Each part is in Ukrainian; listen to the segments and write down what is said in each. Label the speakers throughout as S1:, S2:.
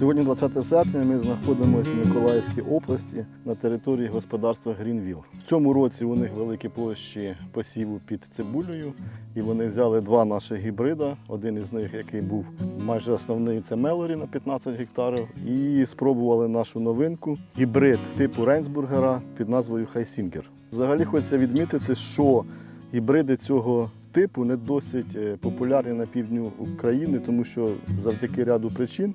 S1: Сьогодні 20 серпня. Ми знаходимося в Миколаївській області на території господарства Грінвіл. В цьому році у них великі площі посіву під цибулею, і вони взяли два наші гібрида. Один із них, який був майже основний, це Мелорі на 15 гектарів. І спробували нашу новинку гібрид типу Рейнсбургера під назвою Хайсінгер. Взагалі хочеться відмітити, що гібриди цього типу не досить е, популярні на півдню України, тому що завдяки ряду причин.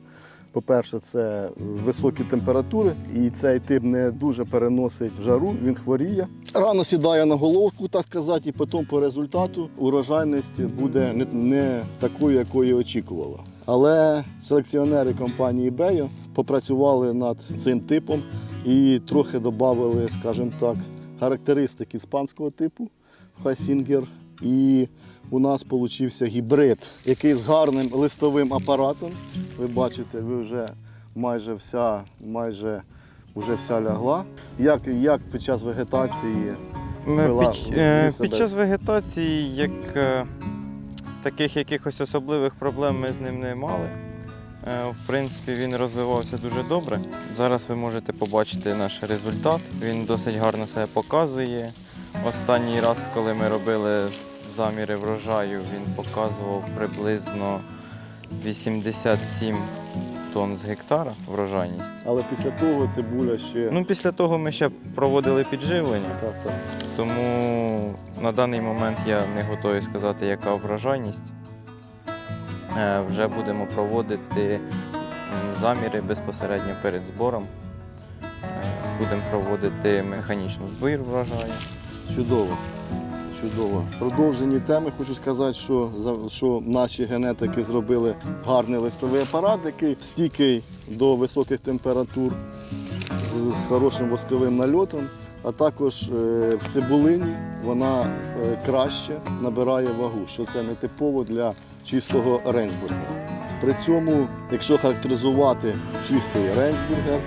S1: По-перше, це високі температури, і цей тип не дуже переносить жару, він хворіє. Рано сідає на головку, так сказати, і потім по результату урожайність буде не, не такою, якою очікувала. Але селекціонери компанії Бею попрацювали над цим типом і трохи додали, скажімо так, характеристик іспанського типу Хайсінгер. І у нас получився гібрид, який з гарним листовим апаратом. Ви бачите, ви вже майже вся, майже вже вся лягла. Як, як під час вегетації
S2: Ми
S1: Пила
S2: під, е, під час вегетації, як е, таких якихось особливих проблем ми з ним не мали. Е, В принципі, він розвивався дуже добре. Зараз ви можете побачити наш результат. Він досить гарно себе показує. Останній раз, коли ми робили заміри врожаю, він показував приблизно 87 тонн з гектара врожайність.
S1: Але після того цибуля ще.
S2: Ну, після того ми ще проводили підживлення.
S1: так, так.
S2: Тому на даний момент я не готовий сказати, яка врожайність. Е, Вже будемо проводити м, заміри безпосередньо перед збором. Е, Будемо проводити механічну збір врожаю.
S1: Чудово. Чудово. В теми хочу сказати, що, що наші генетики зробили гарний листовий апарат, який стійкий до високих температур з хорошим восковим нальотом. А також е, в цибулині вона е, краще набирає вагу, що це не типово для чистого рейнсбургера. При цьому, якщо характеризувати чистий рейнсбургер,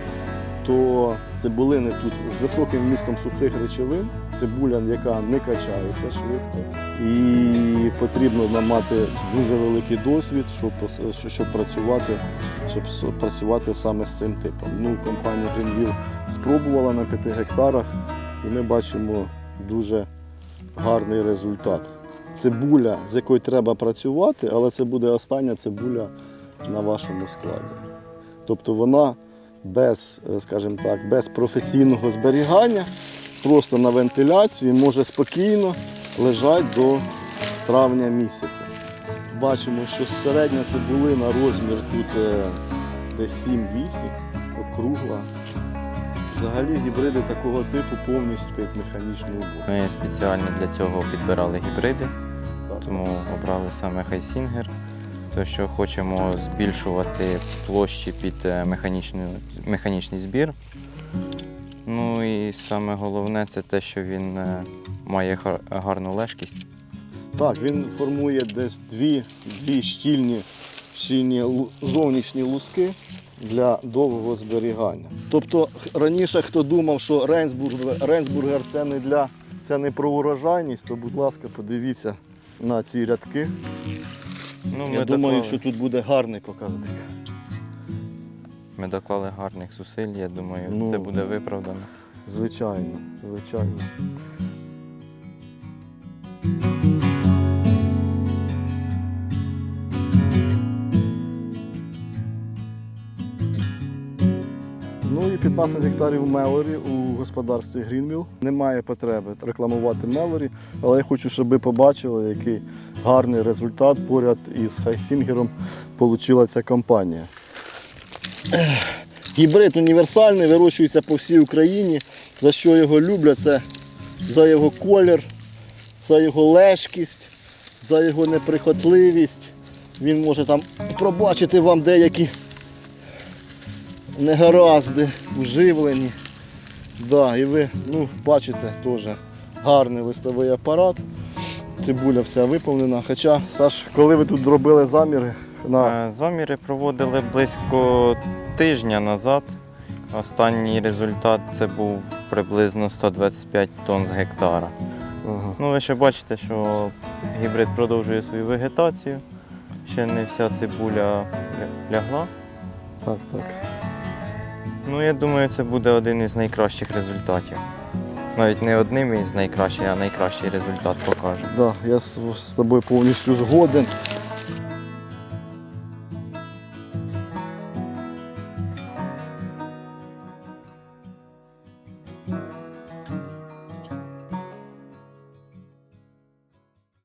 S1: то цибулини тут з високим вмістом сухих речовин, цибуля, яка не качається швидко. І потрібно нам мати дуже великий досвід, щоб, щоб, працювати, щоб працювати саме з цим типом. Ну, компанія Greenville спробувала на 5 гектарах, і ми бачимо дуже гарний результат. Цибуля, з якою треба працювати, але це буде остання цибуля на вашому складі. Тобто вона без, е, скажімо так, без професійного зберігання, просто на вентиляції може спокійно лежати до травня місяця. Бачимо, що середня цибулина розмір тут е, десь 7-8, округла. Взагалі гібриди такого типу повністю під механічну уборку.
S2: Ми спеціально для цього підбирали гібриди, тому обрали саме хайсінгер, тому що хочемо збільшувати площі під е, механічний збір. Ну і саме головне це те, що він е, має гарну лежкість.
S1: Так, він формує десь дві, дві щільні, щільні зовнішні луски для довгого зберігання. Тобто раніше хто думав, що Рейнсбургер, Рейнсбургер це не для це не про урожайність, то будь ласка, подивіться на ці рядки.
S2: Ну,
S1: Я думаю,
S2: доклали,
S1: що тут буде гарний показник.
S2: ми доклали гарних зусиль, я думаю,
S1: Ну,
S2: це буде виправдано.
S1: Звичайно, звичайно. Ну і 15 гектарів Мелорі у господарстві Грінміл. Немає потреби рекламувати Мелорі, але я хочу, щоб ви побачили, який гарний результат поряд із Хайсінгером отримала ця компанія. Гібрид універсальний, вирощується по всій Україні. За що його люблять, це за його колір, за його лежкість, за його неприхотливість. Він може там пробачити вам деякі негаразди вживлені. Да, і ви ну, бачите теж гарний листовий апарат. Цибуля вся виповнена. Хоча, Саш, коли ви тут робили заміри на
S2: Е, Заміри проводили близько тижня назад. Останній результат це був приблизно 125 тонн з гектара.
S1: ага.
S2: Ну, ви ще бачите, що гібрид продовжує свою вегетацію. Ще не вся цибуля лягла.
S1: Так, так.
S2: Ну, я думаю, це буде один із найкращих результатів. Навіть не одним із найкращих, а найкращий результат покаже.
S1: Да, я з тобою повністю згоден.